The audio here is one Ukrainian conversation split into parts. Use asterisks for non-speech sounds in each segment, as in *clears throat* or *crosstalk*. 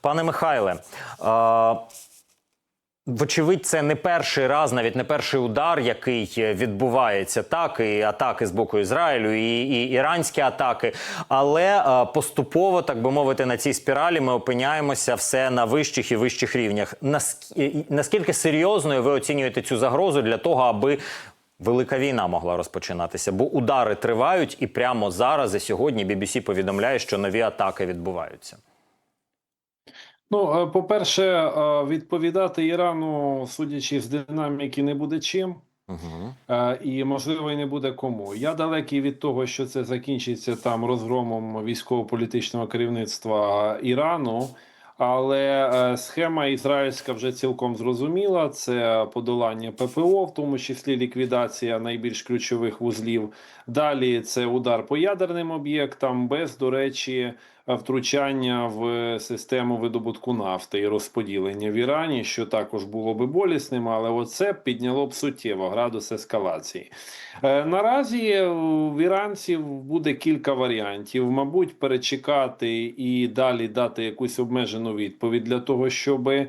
Пане Михайле. Е, Вочевидь, це не перший раз, навіть не перший удар, який відбувається так, і атаки з боку Ізраїлю, і, і іранські атаки. Але е, поступово, так би мовити, на цій спіралі ми опиняємося все на вищих і вищих рівнях. Наск- Наскільки серйозною ви оцінюєте цю загрозу для того, аби велика війна могла розпочинатися? Бо удари тривають, і прямо зараз і сьогодні BBC повідомляє, що нові атаки відбуваються. Ну, е, по-перше, е, відповідати Ірану, судячи з динаміки, не буде чим. Угу. І можливо і не буде кому. Я далекий від того, що це закінчиться там розгромом військово-політичного керівництва Ірану. Але схема ізраїльська вже цілком зрозуміла. Це подолання ППО, в тому числі ліквідація найбільш ключових вузлів. Далі це удар по ядерним об'єктам, без, до речі, втручання в систему видобутку нафти і розподілення в Ірані, що також було би болісним, але оце підняло б суттєво градус ескалації. Е, Наразі в іранців буде кілька варіантів. Мабуть, перечекати і далі дати якусь обмежену відповідь для того, щоби.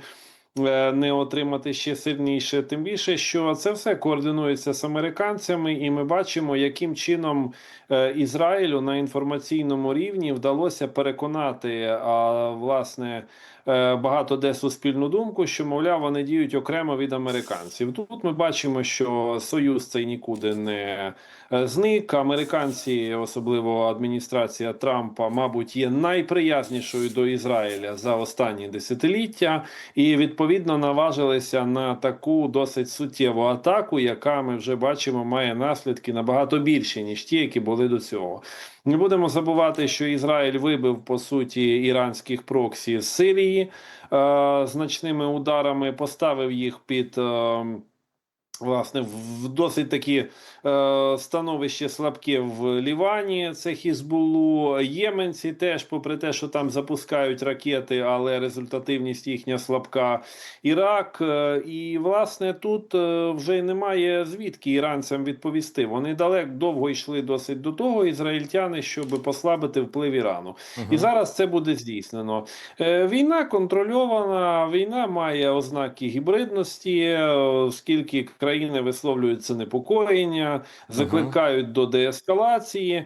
Е, Не отримати ще сильніше, тим більше, що це все координується з американцями, і ми бачимо, яким чином е, Ізраїлю на інформаційному рівні вдалося переконати власне багато де суспільну думку, що мовляв вони діють окремо від американців. Тут ми бачимо, що союз цей нікуди не е, зник. Американці, особливо адміністрація Трампа, мабуть, є найприязнішою до Ізраїля за останні десятиліття, і відповідно наважилися на таку досить суттєву атаку, яка ми вже бачимо має наслідки набагато більші ніж ті, які були до цього. Не будемо забувати, що Ізраїль вибив по суті іранських проксі з Сирії е, значними ударами, поставив їх під. Е, Власне, в досить такі е, становище слабке в Лівані. Це Хізбулу. Єменці теж, попри те, що там запускають ракети, але результативність їхня слабка. Ірак. Е, і власне тут е, вже й немає звідки іранцям відповісти. Вони далеко довго йшли досить до того, ізраїльтяни, щоб послабити вплив Ірану. І зараз це буде здійснено. Е, Війна контрольована, війна має ознаки гібридності, е, оскільки країни висловлюють це непокоєння, закликають до деескалації.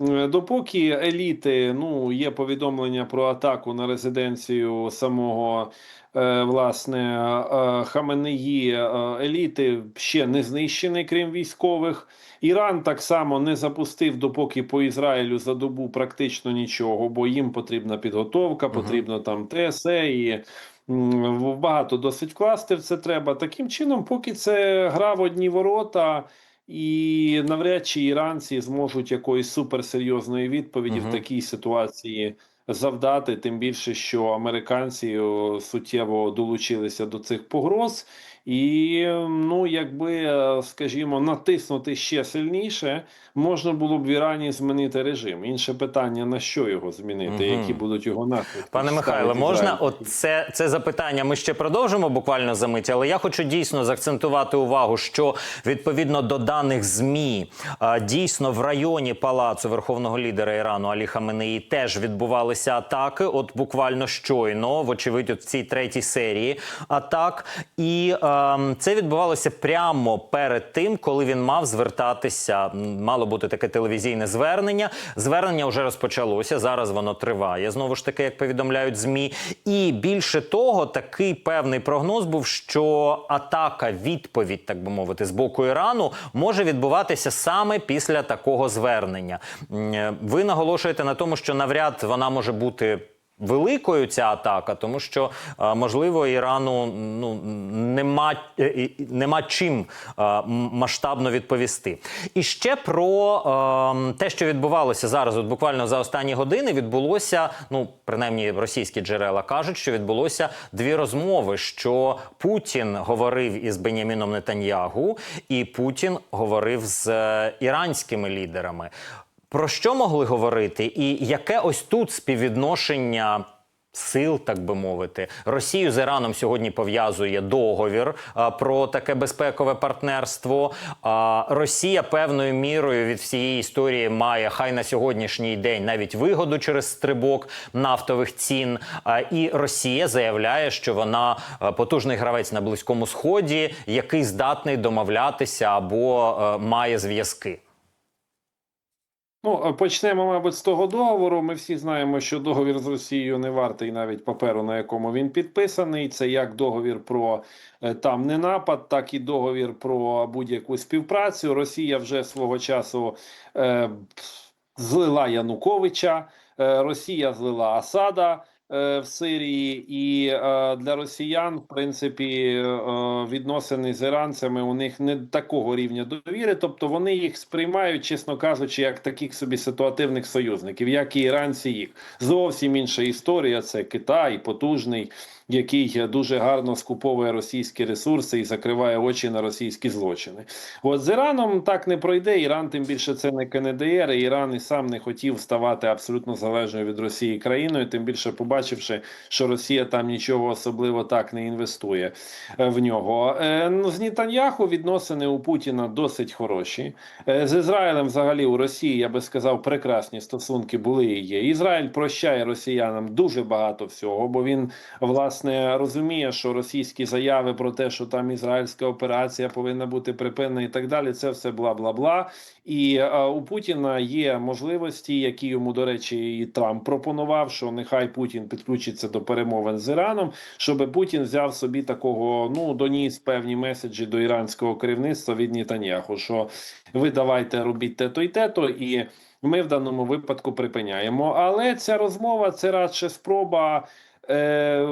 Е, Допоки еліти, ну є повідомлення про атаку на резиденцію самого е, власне е, Хаменеї, еліти ще не знищені, крім військових. Іран так само не запустив допоки по Ізраїлю за добу практично нічого, бо їм потрібна підготовка, потрібно там ТСЕ і багато досить вкласти в це треба. Таким чином, поки це гра в одні ворота. І навряд чи іранці зможуть якоїсь суперсерйозної відповіді угу. в такій ситуації завдати, тим більше, що американці суттєво долучилися до цих погроз, і ну, якби, е, скажімо, натиснути ще сильніше, можна було б в Ірані змінити режим. Інше питання: на що його змінити, Мгм. які будуть його наслідки? Пане Михайло, можна от це, це запитання? Ми ще продовжимо буквально за мить, але я хочу дійсно заакцентувати увагу, що відповідно до даних змі дійсно в районі палацу верховного лідера Ірану Алі Хаменеї теж відбувалися атаки. От буквально щойно, вочевидь, от в цій третій серії атак, і ем, це відбувалося прямо перед тим, коли він мав звертатися. Мало бути таке телевізійне звернення. Звернення вже розпочалося. Зараз воно триває. Знову ж таки, як повідомляють змі. І більше того, такий певний прогноз був, що атака, відповідь, так би мовити, з боку Ірану може відбуватися саме після такого звернення. Е, Ви наголошуєте на тому, що навряд вона може бути. Великою ця атака, тому що е, можливо Ірану ну нема, е, нема чим е, масштабно відповісти. І ще про е, те, що відбувалося зараз, от буквально за останні години, відбулося. Ну, принаймні, російські джерела кажуть, що відбулося дві розмови. Що Путін говорив із Беняміном Нетаньягу, і Путін говорив з іранськими лідерами. Про що могли говорити, і яке ось тут співвідношення Сил, так би мовити, Росію з Іраном сьогодні пов'язує договір а, про таке безпекове партнерство. А, Росія певною мірою від всієї історії має хай на сьогоднішній день навіть вигоду через стрибок нафтових цін. А, і Росія заявляє, що вона потужний гравець на близькому сході, який здатний домовлятися або а, має зв'язки. Ну, почнемо, мабуть, з того договору. Ми всі знаємо, що договір з Росією не вартий навіть паперу, на якому він підписаний. Це як договір про е, там не напад, так і договір про будь-яку співпрацю. Росія вже свого часу е, злила Януковича, е, Росія злила Асада. Е, В Сирії і е, для росіян, в принципі, е, відносини з іранцями у них не такого рівня довіри. Тобто вони їх сприймають, чесно кажучи, як таких собі ситуативних союзників, як і іранці їх. Зовсім інша історія. Це Китай, потужний, який дуже гарно скуповує російські ресурси і закриває очі на російські злочини. От з Іраном так не пройде. Іран, тим більше, це не КНДР. і Іран і сам не хотів ставати абсолютно залежною від Росії країною. Тим більше, побачивши, що Росія там нічого особливо так не інвестує е, в нього. Е, Ну з Нітаньяху відносини у Путіна досить хороші. Е, З Ізраїлем, взагалі, у Росії я би сказав, прекрасні стосунки були і є. Ізраїль прощає росіянам дуже багато всього, бо він власне розуміє, що російські заяви про те, що там ізраїльська операція повинна бути припинена і так далі, це все бла бла бла. І е, у Путіна є можливості, які йому, до речі, і Трамп пропонував, що нехай Путін підключиться до перемовин з Іраном, щоб Путін взяв собі такого, ну доніс певні меседжі до іранського керівництва від Нітаньяху, що ви давайте робіть те-то і те-то, і ми в даному випадку припиняємо. Але ця розмова це радше спроба. Е,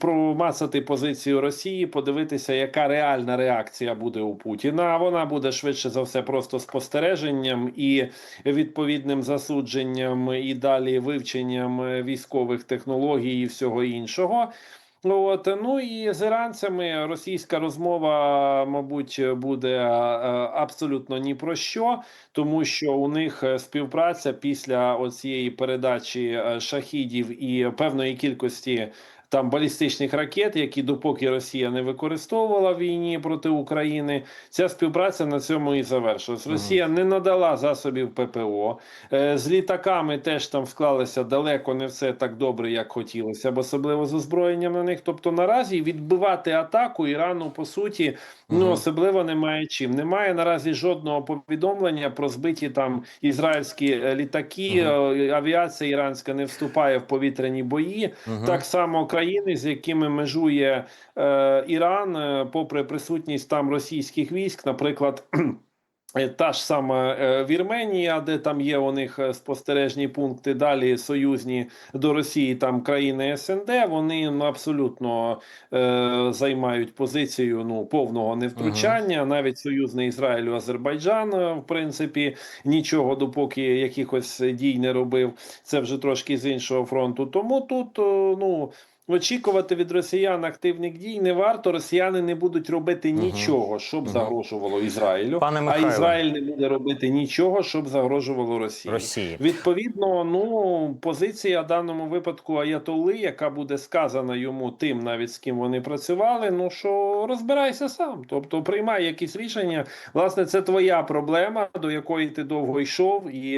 промацати позицію Росії, подивитися, яка реальна реакція буде у Путіна. Вона буде швидше за все просто спостереженням і відповідним засудженням, і далі вивченням е, військових технологій і всього іншого. От ну і з іранцями російська розмова, мабуть, буде е, абсолютно ні про що, тому що у них е, співпраця після оцієї передачі е, шахідів і певної кількості. Там балістичних ракет, які допоки Росія не використовувала в війні проти України, ця співпраця на цьому і завершилась. Росія не надала засобів ППО Е, з літаками. Теж там склалося далеко не все так добре, як хотілося, б особливо з озброєнням на них. Тобто наразі відбивати атаку Ірану по суті ну особливо немає чим. Немає наразі жодного повідомлення про збиті там ізраїльські е, літаки. Е, Авіація іранська не вступає в повітряні бої. Так само країни, з якими межує е, Іран, е, попри присутність там російських військ, наприклад. *clears throat* Та ж сама е, Вірменія, де там є у них е, спостережні пункти, далі союзні до Росії, там країни СНД, вони ну, абсолютно е, займають позицію ну повного невтручання. Навіть союзний Ізраїлю Азербайджан, в принципі, нічого допоки якихось дій не робив. Це вже трошки з іншого фронту. Тому тут ну. Очікувати від росіян активних дій не варто. Росіяни не будуть робити нічого, щоб загрожувало Ізраїлю. Пане а Ізраїль не буде робити нічого, щоб загрожувало Росії. Росії. Відповідно, ну позиція в даному випадку Аятоли, яка буде сказана йому тим, навіть з ким вони працювали. Ну що розбирайся сам, тобто приймай якісь рішення. Власне, це твоя проблема, до якої ти довго йшов, і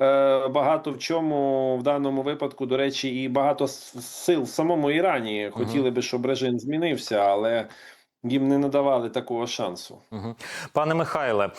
е, багато в чому в даному випадку, до речі, і багато сил в самому Ірані. Хотіли би, щоб режим змінився, але їм не надавали такого шансу. Пане Михайле,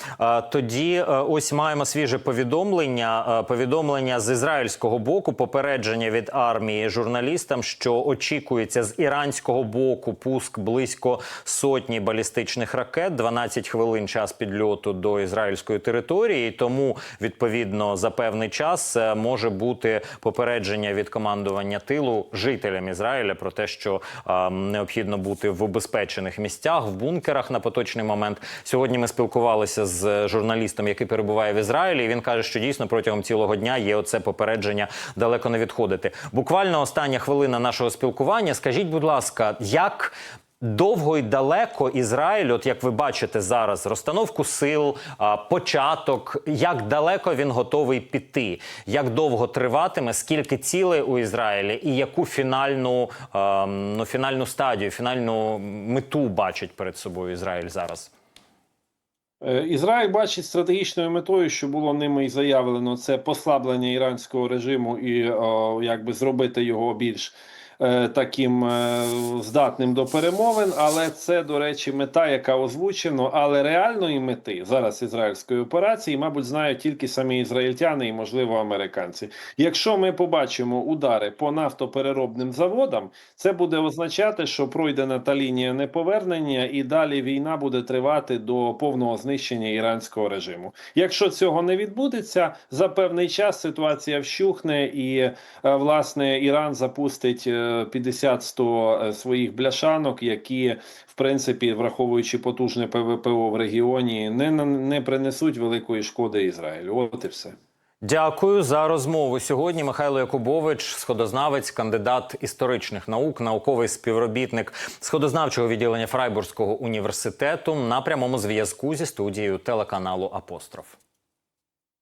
тоді е, ось маємо свіже повідомлення. е, Повідомлення з ізраїльського боку, попередження від армії журналістам, що очікується з іранського боку пуск близько сотні балістичних ракет, 12 хвилин час підльоту до ізраїльської території. Тому відповідно за певний час е, може бути попередження від командування тилу жителям Ізраїля про те, що необхідно бути в убезпечених місцях, в бункерах на поточний момент. Сьогодні ми спілкувалися з журналістом, який перебуває в Ізраїлі. і Він каже, що дійсно протягом цілого дня є оце попередження далеко не відходити. Буквально остання хвилина нашого спілкування. Скажіть, будь ласка, як Довго і далеко Ізраїль, от як ви бачите зараз, розстановку сил, початок, як далеко він готовий піти, як довго триватиме, скільки цілей у Ізраїлі, і яку фінальну, ну, фінальну стадію, фінальну мету бачить перед собою Ізраїль зараз. Е, Ізраїль бачить стратегічною метою, що було ними і заявлено, це послаблення іранського режиму і о, якби зробити його більш таким е, здатним до перемовин. Але це, до речі, мета, яка озвучена. Але реальної мети зараз ізраїльської операції, мабуть, знають тільки самі ізраїльтяни і, можливо, американці. Якщо ми побачимо удари по нафтопереробним заводам, це буде означати, що пройдена та лінія неповернення, і далі війна буде тривати до повного знищення іранського режиму. Якщо цього не відбудеться, за певний час ситуація вщухне, і е, власне Іран запустить е, 50-100 е, своїх бляшанок, які в принципі, враховуючи потужне ПВПО в регіоні, не не принесуть великої шкоди Ізраїлю. От і все. Дякую за розмову сьогодні. Михайло Якубович, сходознавець, кандидат історичних наук, науковий співробітник сходознавчого відділення Фрайбурзького університету на прямому зв'язку зі студією телеканалу Апостроф.